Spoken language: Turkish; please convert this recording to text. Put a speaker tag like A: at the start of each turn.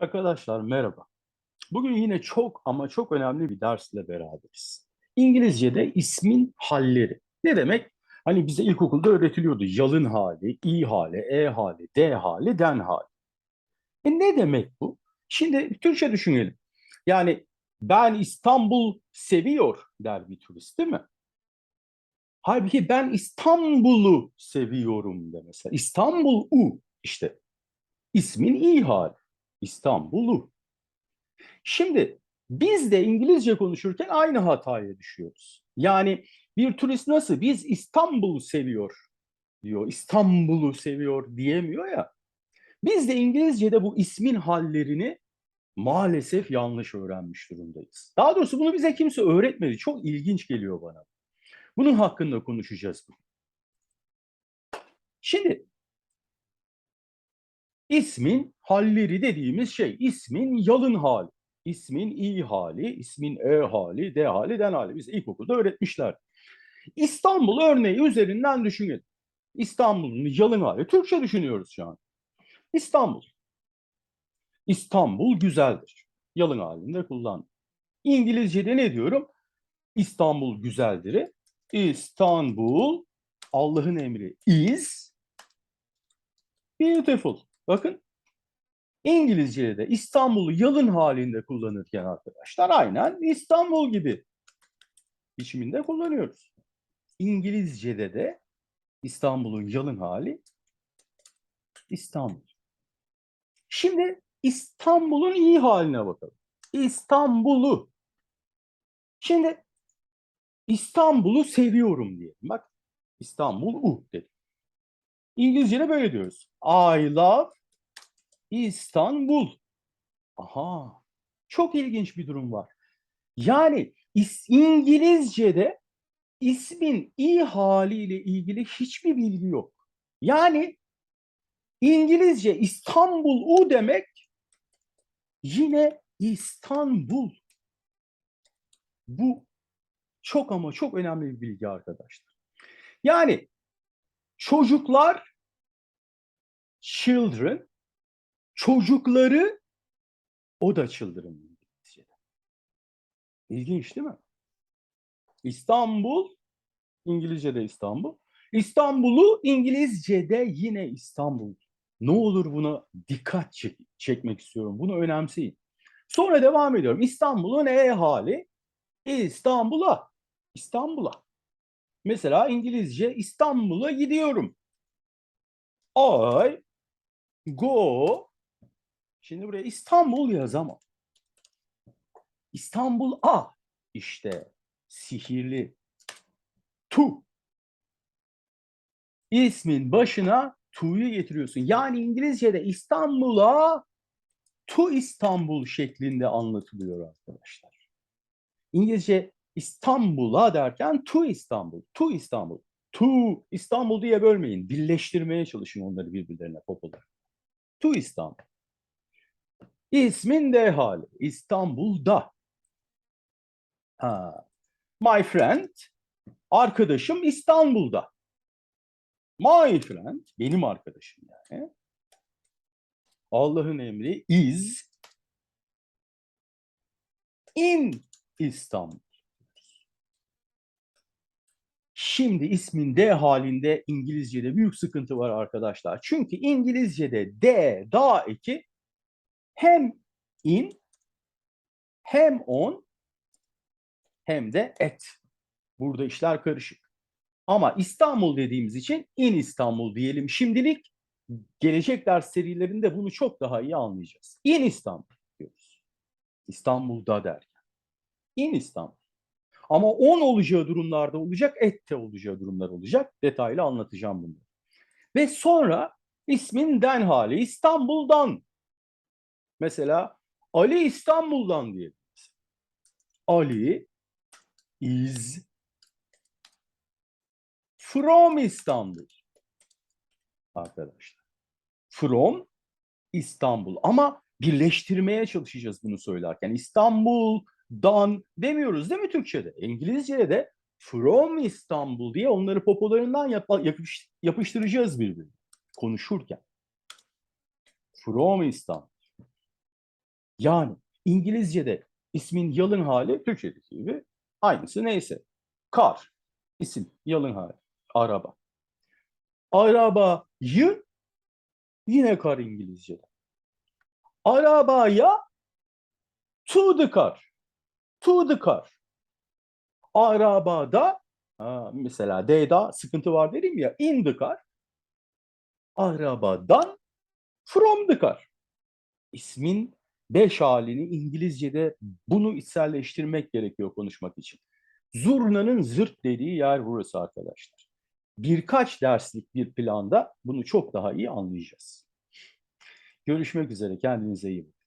A: Arkadaşlar merhaba. Bugün yine çok ama çok önemli bir dersle beraberiz. İngilizce'de ismin halleri. Ne demek? Hani bize ilkokulda öğretiliyordu. Yalın hali, i hali, e hali, d hali, den hali. E ne demek bu? Şimdi Türkçe düşünelim. Yani ben İstanbul seviyor der bir turist değil mi? Halbuki ben İstanbul'u seviyorum de mesela. İstanbul u işte ismin i hali. İstanbul'u. Şimdi biz de İngilizce konuşurken aynı hataya düşüyoruz. Yani bir turist nasıl biz İstanbul'u seviyor diyor, İstanbul'u seviyor diyemiyor ya. Biz de İngilizce'de bu ismin hallerini maalesef yanlış öğrenmiş durumdayız. Daha doğrusu bunu bize kimse öğretmedi. Çok ilginç geliyor bana. Bunun hakkında konuşacağız. Şimdi ismin halleri dediğimiz şey ismin yalın hali, ismin i hali, ismin e hali, d hali, den hali. Biz ilkokulda öğretmişler. İstanbul örneği üzerinden düşünelim. İstanbul'un yalın hali. Türkçe düşünüyoruz şu an. İstanbul. İstanbul güzeldir. Yalın halinde kullan. İngilizce'de ne diyorum? İstanbul güzeldir'i. İstanbul Allah'ın emri is beautiful. Bakın İngilizce'de de İstanbul'u yalın halinde kullanırken arkadaşlar aynen İstanbul gibi biçiminde kullanıyoruz. İngilizce'de de İstanbul'un yalın hali İstanbul. Şimdi İstanbul'un iyi haline bakalım. İstanbul'u. Şimdi İstanbul'u seviyorum diyelim. Bak İstanbul u dedim. İngilizce'de böyle diyoruz. I love İstanbul. Aha. Çok ilginç bir durum var. Yani İngilizce'de ismin i haliyle ilgili hiçbir bilgi yok. Yani İngilizce İstanbul u demek yine İstanbul. Bu çok ama çok önemli bir bilgi arkadaşlar. Yani çocuklar children çocukları o da İngilizce'de. İlginç değil mi? İstanbul İngilizce'de İstanbul. İstanbul'u İngilizce'de yine İstanbul. Ne olur buna dikkat çek çekmek istiyorum. Bunu önemseyin. Sonra devam ediyorum. İstanbul'un e hali İstanbul'a. İstanbul'a. Mesela İngilizce İstanbul'a gidiyorum. I go Şimdi buraya İstanbul yazamam. İstanbul A işte sihirli tu. İsmin başına tu'yu getiriyorsun. Yani İngilizce'de İstanbul'a tu İstanbul şeklinde anlatılıyor arkadaşlar. İngilizce İstanbul'a derken tu İstanbul, tu İstanbul, tu İstanbul diye bölmeyin. Birleştirmeye çalışın onları birbirlerine popolar. Tu İstanbul. İsmin de hali İstanbul'da. Ha. My friend, arkadaşım İstanbul'da. My friend, benim arkadaşım yani. Allah'ın emri is in İstanbul. Şimdi ismin D halinde İngilizce'de büyük sıkıntı var arkadaşlar. Çünkü İngilizce'de D, da eki hem in hem on hem de et. Burada işler karışık. Ama İstanbul dediğimiz için in İstanbul diyelim şimdilik. Gelecek ders serilerinde bunu çok daha iyi anlayacağız. İn İstanbul diyoruz. İstanbul'da derken. İn İstanbul. Ama 10 olacağı durumlarda olacak, ette olacağı durumlar olacak. Detaylı anlatacağım bunu. Ve sonra ismin den hali İstanbul'dan. Mesela Ali İstanbul'dan diyebiliriz. Ali is from İstanbul. Arkadaşlar. From İstanbul. Ama birleştirmeye çalışacağız bunu söylerken. İstanbul'dan demiyoruz değil mi Türkçe'de? İngilizce'de de from İstanbul diye onları popolarından yap yapış yapıştıracağız birbirine konuşurken. From İstanbul. Yani İngilizce'de ismin yalın hali Türkçedeki gibi aynısı neyse. Kar, isim, yalın hali, araba. Arabayı yine kar İngilizce'de. Arabaya to the car, to the car. Arabada mesela D'da sıkıntı var dedim ya in the car. Arabadan from the car. İsmin beş halini İngilizce'de bunu içselleştirmek gerekiyor konuşmak için. Zurnanın zırt dediği yer burası arkadaşlar. Birkaç derslik bir planda bunu çok daha iyi anlayacağız. Görüşmek üzere. Kendinize iyi bakın.